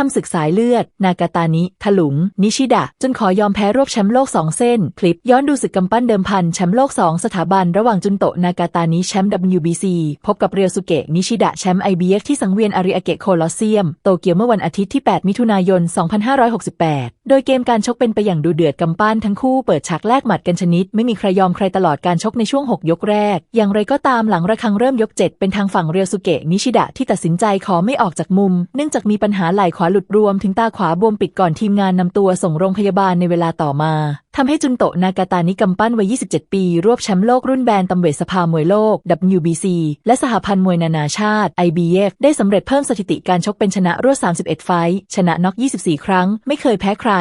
ทำศึกสายเลือด นากาตานิ ถลุง นิชิดะ จนขอยอมแพ้รวบแชมป์โลกสองเส้น คลิปย้อนดูศึกกำปั้นเดิมพันแชมป์โลกสองสถาบันระหว่างจุนโตะนากาตานิแชมป์ WBC พบกับเรียวสุเกะนิชิดะแชมป์ IBF ที่สังเวียนอาริอาเกะโคลอสเซียม โตเกียวเมื่อวันอาทิตย์ที่ 8 มิถุนายน 2568 โดยเกมการชกเป็นไปอย่างดูเดือดกำปั้นทั้งคู่เปิดฉากแลกหมัดกันชนิด ไม่มีใครยอมใครตลอดการชกในช่วง 6 ยกแรก อย่างไรก็ตามหลังระฆังเริ่มยก 7 เป็นทางฝั่งเรียวสุเกะนิชิดะที่ตัดสินใจขอไม่ออกจากมุม เนื่องจากมีปัญหาไหล่ขวาหลุดรวมถึงตาขวาบวมปิดก่อนทีมงานนำตัวส่งโรงพยาบาลในเวลาต่อมาทำให้จุนโตะนากาตานิกำปั้นวัย 27 ปี รวบแชมป์โลกรุ่นแบนตัมเวทสภามวยโลก WBC และสหพันธ์มวยนานาชาติ IBF ได้สำเร็จเพิ่มสถิติการชกเป็นชนะรวด 31 ไฟชนะน็อก 24 ครั้ง ไม่เคยแพ้ใคร